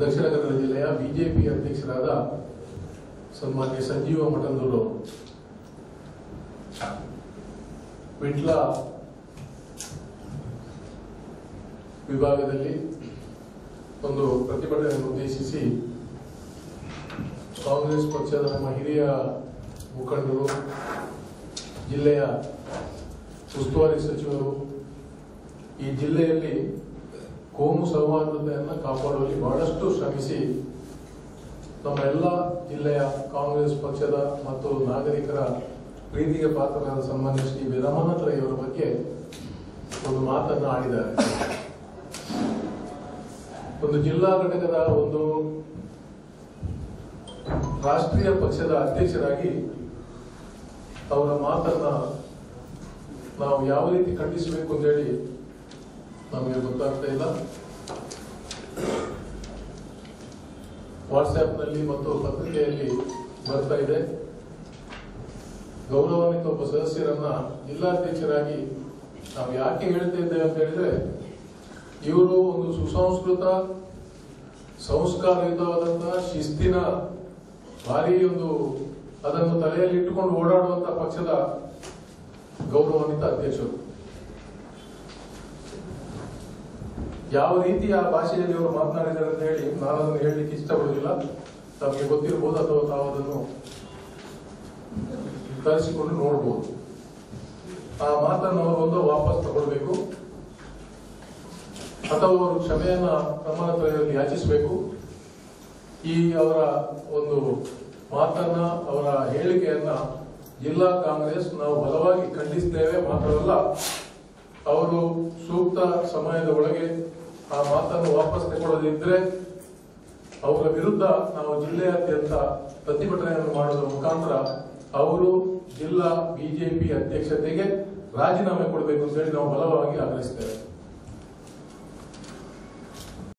ದಕ್ಷಿಣ ಕನ್ನಡ ಜಿಲ್ಲೆಯ ಬಿಜೆಪಿ ಅಧ್ಯಕ್ಷರಾದ ಸನ್ಮಾನ್ಯ ಸಂಜೀವ ಮಠಂದೂರು ವಿಟ್ಲ ವಿಭಾಗದಲ್ಲಿ ಒಂದು ಪ್ರತಿಭಟನೆಯನ್ನು ಉದ್ದೇಶಿಸಿ ಕಾಂಗ್ರೆಸ್ ಪಕ್ಷದ ನಮ್ಮ ಹಿರಿಯ ಮುಖಂಡರು, ಜಿಲ್ಲೆಯ ಉಸ್ತುವಾರಿ ಸಚಿವರು ಈ ಜಿಲ್ಲೆಯಲ್ಲಿ ಕೋಮು ಸೌಹಾರ್ದತೆಯನ್ನು ಕಾಪಾಡುವಲ್ಲಿ ಬಹಳಷ್ಟು ಶ್ರಮಿಸಿ ನಮ್ಮ ಎಲ್ಲ ಜಿಲ್ಲೆಯ ಕಾಂಗ್ರೆಸ್ ಪಕ್ಷದ ಮತ್ತು ನಾಗರಿಕರ ಪ್ರೀತಿಗೆ ಪಾತ್ರರಾದ ಸನ್ಮಾನ್ಯ ಶ್ರೀ ಅವರ ಬಗ್ಗೆ ಒಂದು ಮಾತನ್ನು ಆಡಿದ್ದಾರೆ. ಒಂದು ಜಿಲ್ಲಾ ಘಟಕದ ಒಂದು ರಾಷ್ಟ್ರೀಯ ಪಕ್ಷದ ಅಧ್ಯಕ್ಷರಾಗಿ ಅವರ ಮಾತನ್ನ ನಾವು ಯಾವ ರೀತಿ ಖಂಡಿಸಬೇಕು ಅಂತ ಹೇಳಿ ನಮಗೆ ಗೊತ್ತಾಗ್ತಾ ಇಲ್ಲ ವಾಟ್ಸ್ಆ್ಯಪ್ನಲ್ಲಿ ಮತ್ತು ಪತ್ರಿಕೆಯಲ್ಲಿ ಬರ್ತಾ ಇದೆ. ಗೌರವಾನ್ವಿತ ಒಬ್ಬ ಸದಸ್ಯರನ್ನ ಜಿಲ್ಲಾಧ್ಯಕ್ಷರಾಗಿ ನಾವು ಯಾಕೆ ಹೇಳ್ತಾ ಇದ್ದೇವೆ ಅಂತ ಹೇಳಿದ್ರೆ, ಇವರು ಒಂದು ಸುಸಂಸ್ಕೃತ, ಸಂಸ್ಕಾರಯುತವಾದಂತಹ ಶಿಸ್ತಿನ ಭಾರಿ ಒಂದು ಅದನ್ನು ತಲೆಯಲ್ಲಿ ಇಟ್ಟುಕೊಂಡು ಓಡಾಡುವಂತಹ ಪಕ್ಷದ ಗೌರವಾನ್ವಿತ ಅಧ್ಯಕ್ಷರು. ಯಾವ ರೀತಿ ಆ ಭಾಷೆಯಲ್ಲಿ ಅವರು ಮಾತನಾಡಿದ್ದಾರೆ ಅಂತ ಹೇಳಿ ನಾನು ಅದನ್ನು ಹೇಳಲಿಕ್ಕೆ ಇಷ್ಟಪಡುವುದಿಲ್ಲ. ತಮಗೆ ಗೊತ್ತಿರಬಹುದು ಅಥವಾ ತಾವು ಅದನ್ನು ತರಿಸಿಕೊಂಡು ನೋಡಬಹುದು. ಆ ಮಾತನ್ನು ಅವರು ಒಂದು ವಾಪಸ್ ತಗೊಳ್ಬೇಕು. ಅಥವಾ ಅವರು ಕ್ಷಮೆಯನ್ನ ಪ್ರಮಾಣದಲ್ಲಿ ಯಾಚಿಸಬೇಕು. ಈ ಅವರ ಒಂದು ಮಾತನ್ನ, ಅವರ ಹೇಳಿಕೆಯನ್ನ ಜಿಲ್ಲಾ ಕಾಂಗ್ರೆಸ್ ನಾವು ಬಲವಾಗಿ ಖಂಡಿಸ್ತೇವೆ ಮಾತ್ರವಲ್ಲ ಅವರು ಸೂಕ್ತ ಸಮಯದ ಒಳಗೆ ಆ ಮಾತನ್ನು ವಾಪಸ್ ತಗೊಳ್ಳದಿದ್ರೆ ಅವರ ವಿರುದ್ಧ ನಾವು ಜಿಲ್ಲೆಯಾದ್ಯಂತ ಪ್ರತಿಭಟನೆಯನ್ನು ಮಾಡುವ ಮುಖಾಂತರ ಅವರು ಜಿಲ್ಲಾ ಬಿಜೆಪಿ ಅಧ್ಯಕ್ಷತೆಗೆ ರಾಜೀನಾಮೆ ಕೊಡಬೇಕು ಅಂತ ಹೇಳಿ ನಾವು ಬಲವಾಗಿ ಆಗ್ರಹಿಸ್ತೇವೆ.